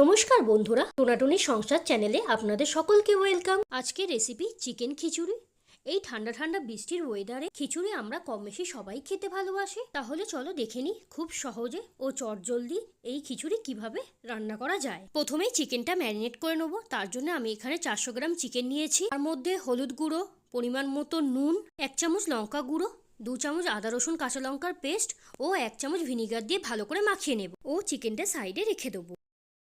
নমস্কার বন্ধুরা, টোনাটুনি সংসার চ্যানেলে আপনাদের সকলকে ওয়েলকাম। আজকের রেসিপি চিকেন খিচুড়ি। এই ঠান্ডা ঠান্ডা বৃষ্টির ওয়েদারে খিচুড়ি আমরা কম বেশি সবাই খেতে ভালোবাসি। তাহলে চলো দেখে নিই খুব সহজে ও চটজলদি এই খিচুড়ি কীভাবে রান্না করা যায়। প্রথমেই চিকেনটা ম্যারিনেট করে নেব। তার জন্য আমি এখানে চারশো গ্রাম চিকেন নিয়েছি। তার মধ্যে হলুদ গুঁড়ো, পরিমাণ মতো নুন, এক চামচ লঙ্কা গুঁড়ো, দু চামচ আদা রসুন কাঁচা লঙ্কার পেস্ট ও এক চামচ ভিনিগার দিয়ে ভালো করে মাখিয়ে নেব। ও চিকেনটা সাইডে রেখে দেবো।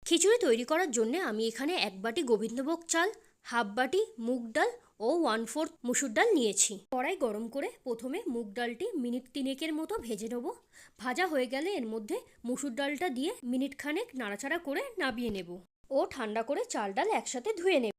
খিচুড়ি তৈরি করার জন্য আমি এখানে এক বাটি গোবিন্দভোগ চাল, হাফ বাটি মুগ ডাল ও ওয়ান ফোর্থ মুসুর ডাল নিয়েছি। কড়াই গরম করে প্রথমে মুগ ডালটি মিনিট তিনেকের মতো ভেজে নেব। ভাজা হয়ে গেলে এর মধ্যে মুসুর ডালটা দিয়ে মিনিট খানেক নাড়াচাড়া করে নাবিয়ে নেব ও ঠান্ডা করে চাল ডাল একসাথে ধুয়ে নেব।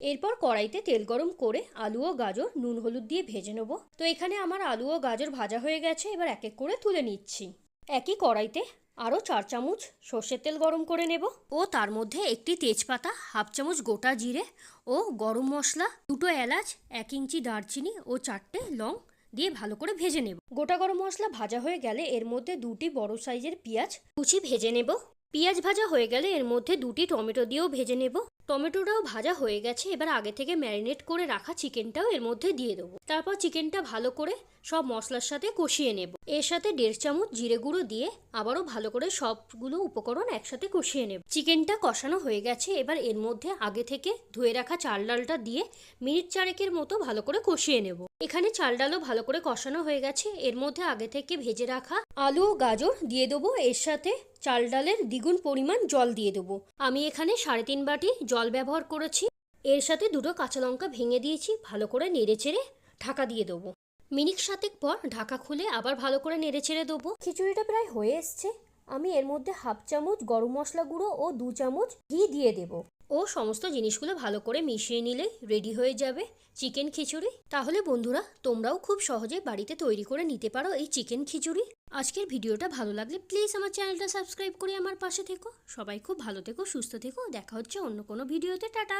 এরপর কড়াইতে তেল গরম করে আলু ও গাজর, নুন হলুদ দিয়ে ভেজে নেব। তো এখানে আমার আলু ও গাজর ভাজা হয়ে গেছে, এবার এক এক করে তুলে নিচ্ছি। একই কড়াইতে আরও চার চামচ সর্ষের তেল গরম করে নেব ও তার মধ্যে একটি তেজপাতা, হাফ চামচ গোটা জিরে ও গরম মশলা, দুটো এলাচ, এক ইঞ্চি দারচিনি ও চারটে লং দিয়ে ভালো করে ভেজে নেব। গোটা গরম মশলা ভাজা হয়ে গেলে এর মধ্যে দুটি বড় সাইজের পেঁয়াজ কুচি ভেজে নেব। পেঁয়াজ ভাজা হয়ে গেলে এর মধ্যে দুটি টমেটো দিয়েও ভেজে নেব। টমেটোটাও ভাজা হয়ে গেছে, এবার আগে থেকে ম্যারিনেট করে রাখা চিকেনটাও এর মধ্যে দিয়ে দেবো। তারপর চিকেনটা ভালো করে সব মশলার সাথে কষিয়ে নেব। এর সাথে দেড় চামচ জিরে গুঁড়ো দিয়ে আবারও ভালো করে সবগুলো উপকরণ একসাথে কষিয়ে নেব। চিকেনটা কষানো হয়ে গেছে, এবার এর মধ্যে আগে থেকে ধুয়ে রাখা চাল ডালটা দিয়ে মিনিট চারেকের মতো ভালো করে কষিয়ে নেব। এখানে চাল ডালও ভালো করে কষানো হয়ে গেছে, এর মধ্যে আগে থেকে ভেজে রাখা আলু ও গাজর দিয়ে দেবো, এর সাথে চাল ডালের দ্বিগুণ পরিমাণ জল দিয়ে দেবো। আমি এখানে সাড়ে তিন বাটি জল ব্যবহার করেছি। এর সাথে দুটো কাঁচা লঙ্কা ভেঙে দিয়েছি, ভালো করে নেড়ে চেড়ে ঢাকা দিয়ে দেবো। মিনিট সাতেক পর ঢাকা খুলে আবার ভালো করে নেড়ে ছেড়ে দেবো। খিচুড়িটা প্রায় হয়ে এসছে। আমি এর মধ্যে হাফ চামচ গরম মশলা গুঁড়ো ও দু চামচ ঘি দিয়ে দেব। ও সমস্ত জিনিসগুলো ভালো করে মিশিয়ে নিলে রেডি হয়ে যাবে চিকেন খিচুড়ি। তাহলে বন্ধুরা, তোমরাও খুব সহজে বাড়িতে তৈরি করে নিতে পারো এই চিকেন খিচুড়ি। আজকের ভিডিওটা ভালো লাগলে প্লিজ আমার চ্যানেলটা সাবস্ক্রাইব করে আমার পাশে থেকো। সবাই খুব ভালো থেকো, সুস্থ থেকো। দেখা হচ্ছে অন্য কোনো ভিডিওতে। টাটা!